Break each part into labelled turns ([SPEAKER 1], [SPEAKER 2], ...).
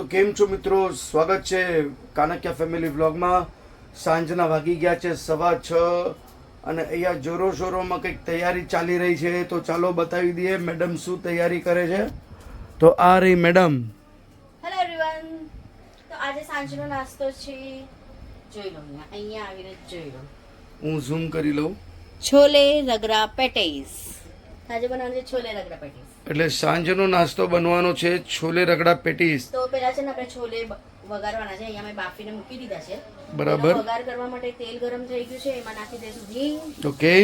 [SPEAKER 1] તો કેમ છો મિત્રો? સ્વાગત છે કાનકિયા ફેમિલી વ્લોગમાં સાંજના વાગી ગયા છે સવા છ અને અહીંયા જોરો શોરોમાં કંઈક તૈયારી ચાલી રહી છે. તો ચાલો બતાવી દઈએ મેડમ શું તૈયારી કરે છે. તો આ રહી મેડમ.
[SPEAKER 2] હેલો એવરીવન તો આજે સાંજનો નાસ્તો છે. જોઈ લો અહીંયા આવીને જોઈ લો.
[SPEAKER 1] હું ઝૂમ કરી લઉં.
[SPEAKER 2] છોલે રગરા પેટીસ. આજે બનાવવાનું છે છોલે રગરા પેટીસ.
[SPEAKER 1] એટલે સાંજનો નાસ્તો બનવાનો છે છોલે રગડા પેટીસ.
[SPEAKER 2] તો પહેલા છે ને આપણે છોલે વઘારવાના છે. અહીંયા મેં બાફીને મૂકી દીધા છે.
[SPEAKER 1] બરાબર.
[SPEAKER 2] વઘાર કરવા માટે તેલ ગરમ થઈ ગયું છે. એમાં નાખી દઈશું હિંગ.
[SPEAKER 1] ઓકે.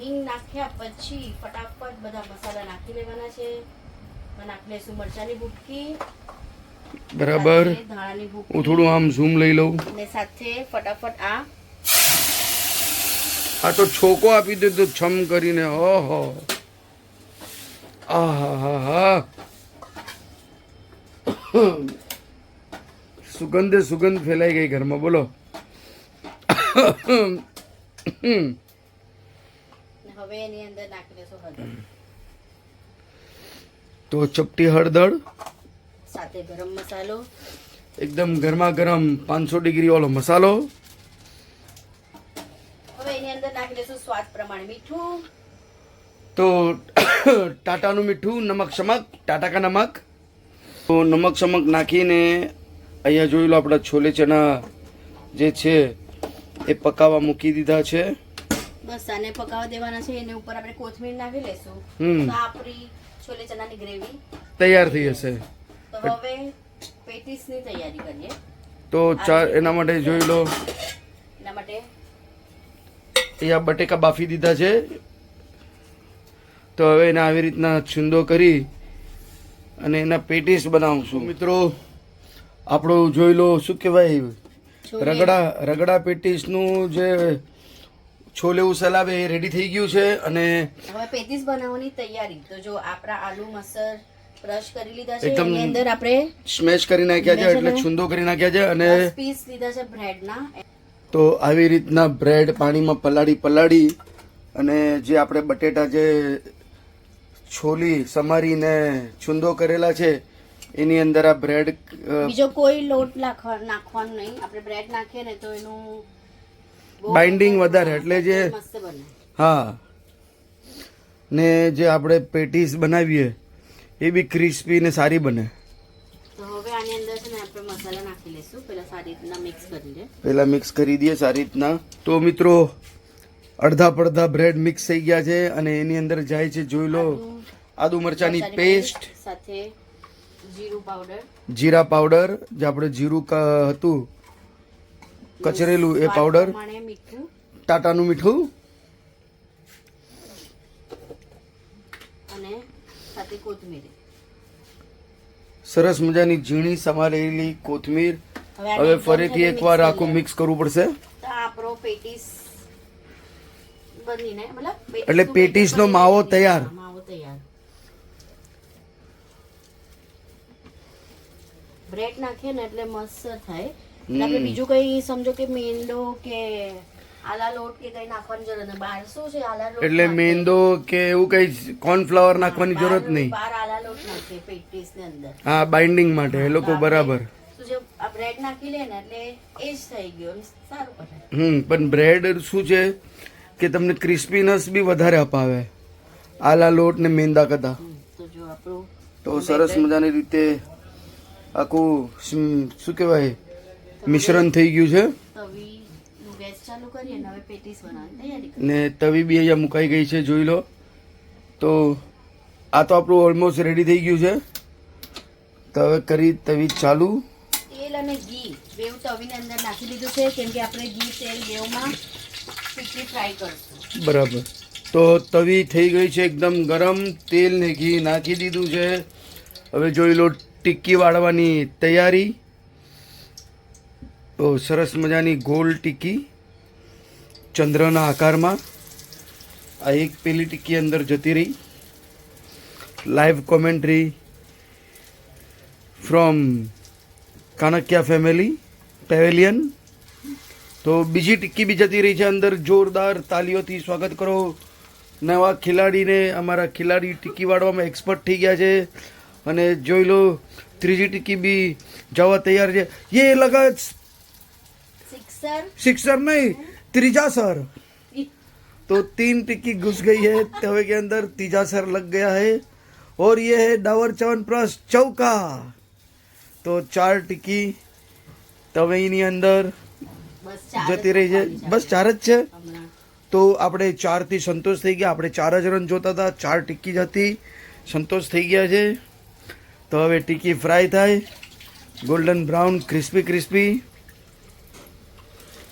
[SPEAKER 2] હિંગ નાખ્યા પછી ફટાફટ બધા મસાલા નાખી લેવાના છે. નાખી લઈશું મરચાંની ભૂટકી.
[SPEAKER 1] બરાબર. હું થોડું આમ ઝૂમ લઈ લઉં.
[SPEAKER 2] અને સાથે ફટાફટ આ
[SPEAKER 1] આ તો છોકો આપી દીધો છમ કરીને. ઓહો. આહા હા હા સુગંધે સુગંધ ફેલાઈ ગઈ ઘરમાં બોલો.
[SPEAKER 2] હવે એની અંદર નાખી દઈશું હળદર.
[SPEAKER 1] તો ચપટી હળદર.
[SPEAKER 2] સાથે ગરમ મસાલો.
[SPEAKER 1] એકદમ ગરમા ગરમ પાંચસો ડિગ્રી વાળો મસાલો.
[SPEAKER 2] હવે એની અંદર નાખી દેશું સ્વાદ પ્રમાણે મીઠું.
[SPEAKER 1] તો ટાટાનું મીઠું નમક શમક ટાટા કા નમક. તો નમક શમક નાખીને અહીંયા જોઈ લો આપણા છોલે ચણા જે છે એ પકાવવા મૂકી દીધા છે.
[SPEAKER 2] બસ આને પકાવવા દેવાના છે એની ઉપર આપણે કોથમીર નાખી
[SPEAKER 1] લેશું
[SPEAKER 2] તો આપણી છોલે ચણાની ગ્રેવી
[SPEAKER 1] તૈયાર થઈ જશે
[SPEAKER 2] તો હવે પેટીસની તૈયારી કરીએ.
[SPEAKER 1] તો ચાર એના માટે જોઈ લો.
[SPEAKER 2] એના માટે
[SPEAKER 1] અહીંયા બટેકા બાફી દીધા છે. તો હવે એને આવી રીતના છુંદો કરી અને એના પેટીસ બનાવશું મિત્રો આપણું જોઈ લો શું કહેવાય? રગડા રગડા પેટીસનું જે છોલે ઉસલાવે એ રેડી થઈ ગયું છે અને
[SPEAKER 2] હવે પેટીસ બનાવવાની તૈયારી. તો જો આપણા આલુ મસર ક્રશ કરી લીધા છે
[SPEAKER 1] એકદમ
[SPEAKER 2] એની અંદર આપણે
[SPEAKER 1] સ્મેશ કરી નાખ્યા છે એટલે છુંદો કરી નાખ્યા છે અને
[SPEAKER 2] પીસ લીધા છે બ્રેડના
[SPEAKER 1] તો આવી રીતના બ્રેડ પાણીમાં પલાળી પલાળી અને જે આપણે બટેટા જે છોલી સમારીને છુંદો કરેલા છે. એની અંદર આ બ્રેડ
[SPEAKER 2] બીજો કોઈ લોટ નાખવાનો નહીં. આપણે બ્રેડ નાખીએ ને તો એનું
[SPEAKER 1] બાઇન્ડિંગ વધારે એટલે જે હા. ને જે આપણે પેટીસ બનાવીએ એ બી ક્રિસ્પી ને સારી બને.
[SPEAKER 2] તો હવે આની અંદર છે ને આપણે મસાલા નાખી લેશું પેલા સારી રીતના મિક્સ કરી દે
[SPEAKER 1] પહેલા મિક્સ કરી દઈએ સારી રીતના. તો મિત્રો અડધા પડધા બ્રેડ મિક્સ થઈ ગયા છે અને એની અંદર જાય છે જોઈ લો આદુ મરચાની પેસ્ટ
[SPEAKER 2] સાથે જીરું પાવડર
[SPEAKER 1] જીરા પાવડર જે આપણે જીરું હતું કચરેલું એ પાવડર ટાટાનું મીઠું.
[SPEAKER 2] અને સાથે કોથમીર.
[SPEAKER 1] સરસ મજાની ઝીણી સમારેલી કોથમીર. હવે ફરીથી એકવાર આખું મિક્સ કરવું પડશે.
[SPEAKER 2] આપણો પેટીસ મતલબ
[SPEAKER 1] એટલે
[SPEAKER 2] પેટીસ
[SPEAKER 1] પેટીસનો માવો તૈયાર.
[SPEAKER 2] માવો તૈયાર. બ્રેડ નાખીએ ને એટલે મસ્ત થાય. એટલે આપણે બીજું કઈ સમજો કે મેંદો કે આલા લોટ કે કઈ નાખવાની જરૂર નથી. બહાર શું છે આલા લોટ
[SPEAKER 1] એટલે મેંદો કે એવું કઈ કોર્નફ્લાવર નાખવાની જરૂરત નહીં.
[SPEAKER 2] બહાર આલા લોટ નાખે પેટીસની અંદર.
[SPEAKER 1] હા બાઇન્ડિંગ માટે એ લોકો બરાબર.
[SPEAKER 2] બ્રેડ નાખી લે ને એટલે એ જ થઈ ગયો. સારું પડે.
[SPEAKER 1] હમ પણ બ્રેડ શું છે કે તમને ક્રિસ્પીનેસ બી વધારે અપાવે. આલા લોટ ને મેંદા કરતા
[SPEAKER 2] તો
[SPEAKER 1] સરસ મજાની રીતે આખું શું કહેવાય મિશ્રણ થઈ ગયું છે.
[SPEAKER 2] ને
[SPEAKER 1] તવી બી અહીંયા મુકાઈ ગઈ છે જોઈ લો. તો આ તો આપણું ઓલમોસ્ટ રેડી થઈ ગયું છે. તો હવે કરી તવી ચાલુ.
[SPEAKER 2] તેલ અને ઘી બેવ તવીની અંદર નાખી દીધું છે કેમ કે આપણે ઘી તેલ બેવમાં ટીકી ફ્રાય કરશું.
[SPEAKER 1] બરાબર. તો તવી થઈ ગઈ છે એકદમ ગરમ તેલ ને ઘી નાખી દીધું છે. હવે જોઈ લો ટિક્કી વાળવાની તૈયારી. તો સરસ મજાની ગોલ ટિક્કી ચંદ્રના આકારમાં. આ એક પેલી ટિક્કી અંદર જતી રહી. Live commentary from Kankya family pavilion તો બીજી ટિક્કી બી જતી રહી છે અંદર જોરદાર તાલીઓથી સ્વાગત કરો નવા ખેલાડીને અમારા ખેલાડી ટીકી વાળવામાં એક્સપર્ટ થઈ ગયા છે અને જોઈ લો ત્રીજી टिक्की भी जवा तैयार है ये लगा
[SPEAKER 2] સિક્સર
[SPEAKER 1] सिक्सर नहीं त्रिजा सर तो तीन टिक्की घुस गई है तवे के अंदर तीजा सर लग गया है और ये है डावर चवन प्लस चौका तो चार टिक्की તવેની અંદર
[SPEAKER 2] બસ ચાર જ
[SPEAKER 1] જતી રહી છે. બસ ચાર જ છે? તો આપણે ચારથી સંતોષ થઈ ગયા. આપણે ચાર જ રન જોતા હતા. ચાર ટિક્કી જ હતી. સંતોષ થઈ ગયા છે. તો હવે ટિક્કી ફ્રાય થાય. ગોલ્ડન બ્રાઉન ક્રિસ્પી ક્રિસ્પી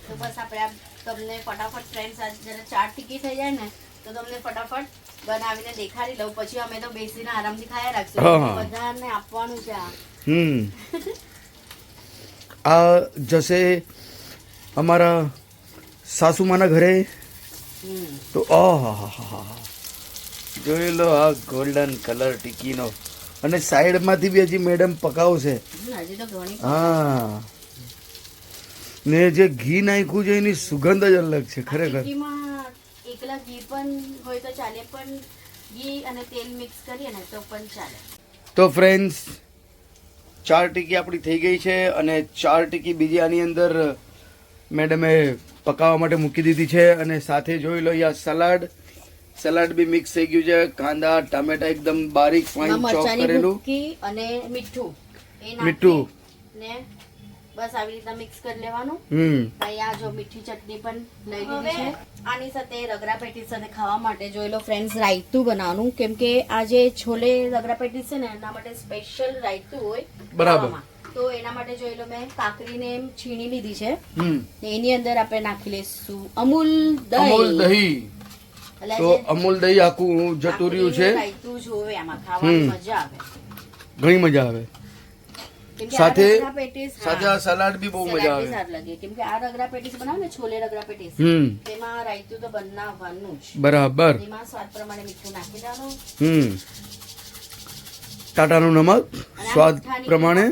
[SPEAKER 2] તો બસ આપણે તમને ફટાફટ ફ્રેન્ડ્સ આજે જ્યારે ચાર ટિકી થઈ જાય ને તો તમને ફટાફટ બનાવીને દેખાડી લઉં પછી અમે તો બેસીને આરામથી ખાયા રાખશું. બધાને આપવાનું છે આ.
[SPEAKER 1] હમ. આ જશે અમારા સાસુમાના ઘરે? તો આહાહાહા. જોઈ લો આ ગોલ્ડન કલર ટીકીનો. અને સાઈડમાંથી બી હજી મેડમ પકાવશે હા. ને જે ઘી નાખ્યું છે એની સુગંધ જ અલગ છે ખરેખર.
[SPEAKER 2] એકલા ઘી પણ હોય તો ચાલે પણ ઘી અને તેલ મિક્સ કરીએ ને તો પણ ચાલે.
[SPEAKER 1] તો ફ્રેન્ડ્સ ચાર ટીકી આપણી થઈ ગઈ છે અને ચાર ટીકી બીજી આની અંદર મેડમે પકાવવા માટે મૂકી દીધી છે અને સાથે જોઈ લો અહીંયા સલાડ. સલાડ બી મિક્સ થઈ ગયું છે. કાંદા ટામેટા એકદમ બારીક ફાઇન ચોપ કરેલું.
[SPEAKER 2] અને મીઠું.
[SPEAKER 1] મીઠું.
[SPEAKER 2] ને બસ આવી રીતના મિક્સ કરી લેવાનું.
[SPEAKER 1] હમ.
[SPEAKER 2] અહીંયા જો મીઠી ચટણી પણ લઈ લીધી છે. આની સાથે રગરા પેટીસ સાથે ખાવા માટે જોઈ લો ફ્રેન્ડ્સ રાયતું બનાવવાનું. કેમ કે આ જે છોલે રગરા પેટીસ છે ને એના માટે સ્પેશિયલ રાયતું હોય
[SPEAKER 1] બરાબર.
[SPEAKER 2] તો એના માટે જોઈ લો મેં કાકરીને એમ છીણી લીધી છે. ને એની અંદર આપણે નાખી લઈશું અમૂલ દહીં.
[SPEAKER 1] અમૂલ દહીં. તો અમૂલ દહીં આખું જતું રહ્યું છે. ઘણી મજા આવે. સાથે સાથે આ સલાડ બી બહુ મજા આવે.
[SPEAKER 2] કેમ કે આ રગડા પેટીસ બનાવે ને છોલે રગડા પેટીસ તેમાં રાયતું તો બનાવવાનું જ.
[SPEAKER 1] બરાબર.
[SPEAKER 2] એમાં સ્વાદ પ્રમાણે મીઠું નાખી દેવાનું.
[SPEAKER 1] હમ. ટાટાનું નમક. સ્વાદ પ્રમાણે?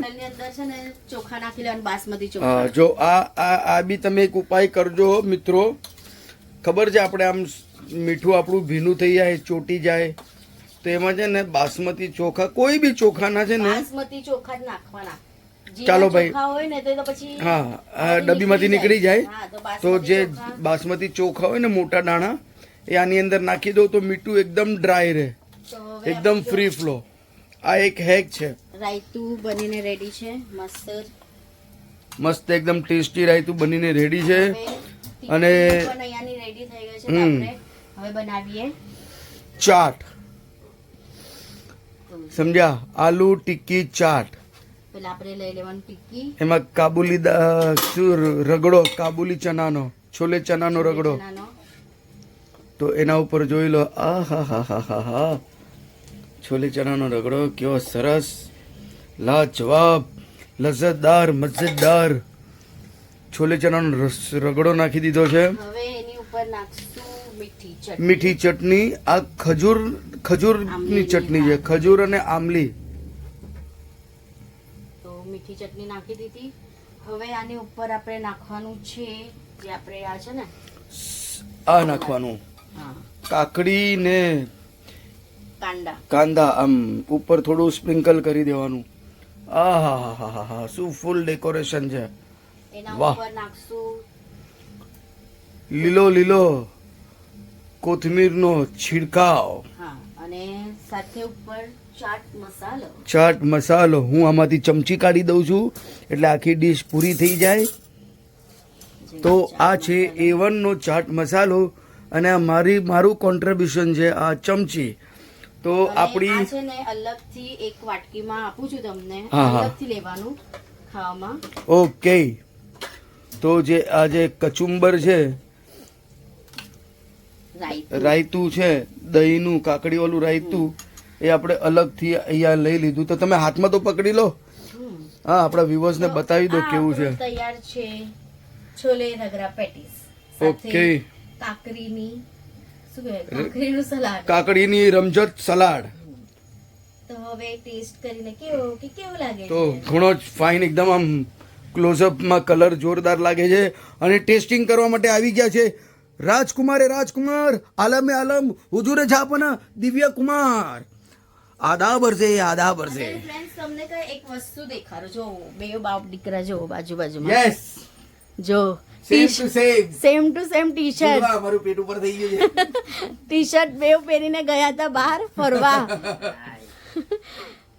[SPEAKER 2] ચોખા નાખી લેવાનું બાસમતી
[SPEAKER 1] હા,
[SPEAKER 2] ચોખા
[SPEAKER 1] જો આ આ આ બી તમે એક ઉપાય કરજો મિત્રો. ખબર છે આપણે આમ મીઠું આપણું ભીનું થઈ જાય ચોટી જાય. તો એમાં છે ને બાસમતી ચોખા કોઈ બી ચોખાના છે ને.
[SPEAKER 2] બાસમતી ચોખા જ નાખવાના.
[SPEAKER 1] ચાલો ભાઈ. હા આ ડબ્બીમાંથી નીકળી જાય.
[SPEAKER 2] તો
[SPEAKER 1] તો જે બાસમતી ચોખા હોય ને મોટા દાણા એ આની અંદર નાખી દો તો મીઠું એકદમ ડ્રાય રહે. એકદમ ફ્રી ફ્લો આ એક હેક છે.
[SPEAKER 2] રાયતું બનીને રેડી છે મસ્ત
[SPEAKER 1] મસ્ત એકદમ ટેસ્ટી રાયતું બનીને રેડી છે. અને-
[SPEAKER 2] રેડી થઈ ગઈ છે
[SPEAKER 1] હમ.
[SPEAKER 2] હવે બનાવીએ.
[SPEAKER 1] ચાટ. સમજ્યા? આલુ ટિક્કી ચાટ.
[SPEAKER 2] પેલા આપણે લઈ લેવાનું ટિક્કી.
[SPEAKER 1] એમાં કાબુલી શું રગડો? કાબુલી ચનાનો છોલે ચનાનો રગડો. તો એના ઉપર જોઈ લો આ હા હા હા હા હા. છોલે ચનાનો રગડો કેવો સરસ. લાજવાબ લજ્જતદાર મજ્જતદાર છોલે રસ રગડો નાખી દીધો છે.
[SPEAKER 2] હવે એની ઉપર નાખશું મીઠી ચટણી.
[SPEAKER 1] આ ખજૂર ખજૂરની ચટણી છે ખજૂર અને આમલી
[SPEAKER 2] તો મીઠી ચટણી નાખી દીધી. હવે આની ઉપર આપણે નાખવાનું છે જે આપણે આ છે ને.
[SPEAKER 1] આ નાખવાનું.
[SPEAKER 2] હા.
[SPEAKER 1] કાકડી ને
[SPEAKER 2] કાંદા.
[SPEAKER 1] કાંદા આમ ઉપર થોડું સ્પ્રિંકલ કરી દેવાનું. આ હા હા હા શું ફૂલ ડેકોરેશન છે વાહ. લીલો લીલો. કોથમીરનો છિડકાવ.
[SPEAKER 2] અને સાથે ઉપર ચાટ મસાલો.
[SPEAKER 1] ચાટ મસાલો. હું આમાંથી ચમચી કાઢી દઉં છું એટલે આખી ડીશ પૂરી થઈ જાય. તો આ છે એવનનો ચાટ મસાલો અને આ મારી મારું કોન્ટ્રીબ્યુશન છે આ ચમચી. તો આપણી
[SPEAKER 2] છે ને અલગથી એક વાટકીમાં આપું છું તમને. અલગથી લેવાનું ખાવામાં.
[SPEAKER 1] ઓકે. તો જે આ જે કચુંબર છે રાયતું. છે દહીંનું કાકડી વાળું રાયતું એ આપણે અલગથી અહીંયા લઈ લીધું. તો તમે હાથમાં તો પકડી લો. હા આપણા વ્યુઅર્સને બતાવી દો કેવું છે.
[SPEAKER 2] તૈયાર છે છોલે રગરા પેટીસ.
[SPEAKER 1] ઓકે.
[SPEAKER 2] કાકરીની શું કહેવાય કાકરીનું સલાડ
[SPEAKER 1] કાકડીની રમઝટ સલાડ.
[SPEAKER 2] તો હવે ટેસ્ટ કરીને કેવો કે કેવું લાગે?
[SPEAKER 1] તો ઘણો જ ફાઇન એકદમ આમ ક્લોઝઅપમાં કલર જોરદાર લાગે છે અને ટેસ્ટિંગ કરવા માટે આવી ગયા છે રાજકુમારે રાજકુમાર આલમે આલમ હુજુરે છાપના દિવ્ય કુમાર. આદા ભરશે આદા ભરશે
[SPEAKER 2] ફ્રેન્ડ્સ તમને કઈ એક વસ્તુ દેખાડો. જો બે બાપ દીકરા જો બાજુ બાજુમાં
[SPEAKER 1] યસ
[SPEAKER 2] જો
[SPEAKER 1] same to same
[SPEAKER 2] same to same T shirt
[SPEAKER 1] અમારું પેટ ઉપર થઈ ગયું છે.
[SPEAKER 2] ટી શર્ટ બે પહેરીને ગયા હતા બહાર ફરવા.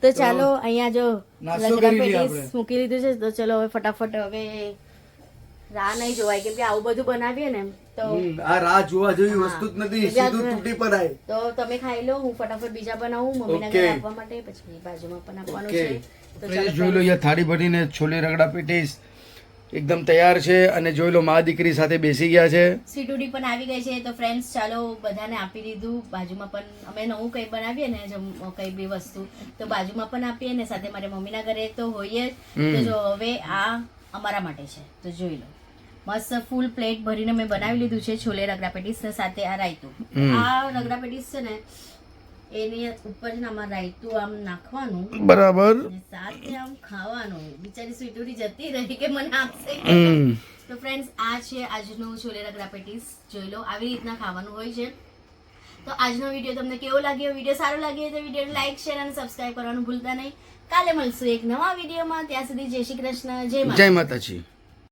[SPEAKER 2] તો ચાલો અહીંયા જો લંગડા. મૂકી લીધું છે તો ચલો હવે ફટાફટ હવે રાહ નહીં જોવાય કેમ કે આવું બધું બનાવીએ ને તો
[SPEAKER 1] આ રાહ જોવા જેવી વસ્તુ જ નથી સીધું તૂટી પડાય.
[SPEAKER 2] તો તમે ખાઈ લો હું ફટાફટ બીજા બનાવું મમ્મીના. ઘરે આપવા માટે પછી બાજુમાં પણ આપવાનું છે. તો ચાલો
[SPEAKER 1] જોઈ લો યા થાળી ભરીને છોલે રગડા પેટીસ એકદમ તૈયાર છે અને જોઈ લો મા દીકરી સાથે બેસી ગયા છે.
[SPEAKER 2] સીટુડી પણ આવી ગઈ છે તો ફ્રેન્ડ્સ ચાલો બધાને આપી દીધું. બાજુમાં પણ અમે નવું કંઈ બનાવીએ ને કંઈ બી વસ્તુ તો બાજુમાં પણ આપીએ ને સાથે મારે મમ્મીના ઘરે તો હોઈએ તો જો હવે આ અમારા માટે છે. તો જોઈ લો. મસ્ત ફૂલ પ્લેટ ભરીને મેં બનાવી લીધું છે છોલે રગડા પેટીસ સાથે આ રાયતું. આ રગડા પેટીસ છે ને એની ઉપર છે આમાં રાયતું આમ નાખવાનું.
[SPEAKER 1] બરાબર.
[SPEAKER 2] સાથે આમ ખાવાનું. બિચારી સ્વીટુડી જતી રહી કે મને આપશે. તો ફ્રેન્ડ્સ આ છે આજનું છોલેરા ગ્રાપેટીસ. જોઈ લો આવી રીતના ખાવાનું હોય છે. તો આજનો વીડિયો તમને કેવો લાગ્યો? વીડિયો સારો લાગ્યો તો વીડિયો લાઈક શેર અને સબસ્ક્રાઇબ કરવાનું ભૂલતા નહીં. કાલે મળશું એક નવા વિડીયોમાં. ત્યાં સુધી જય શ્રી કૃષ્ણ જય
[SPEAKER 1] જય માતાજી.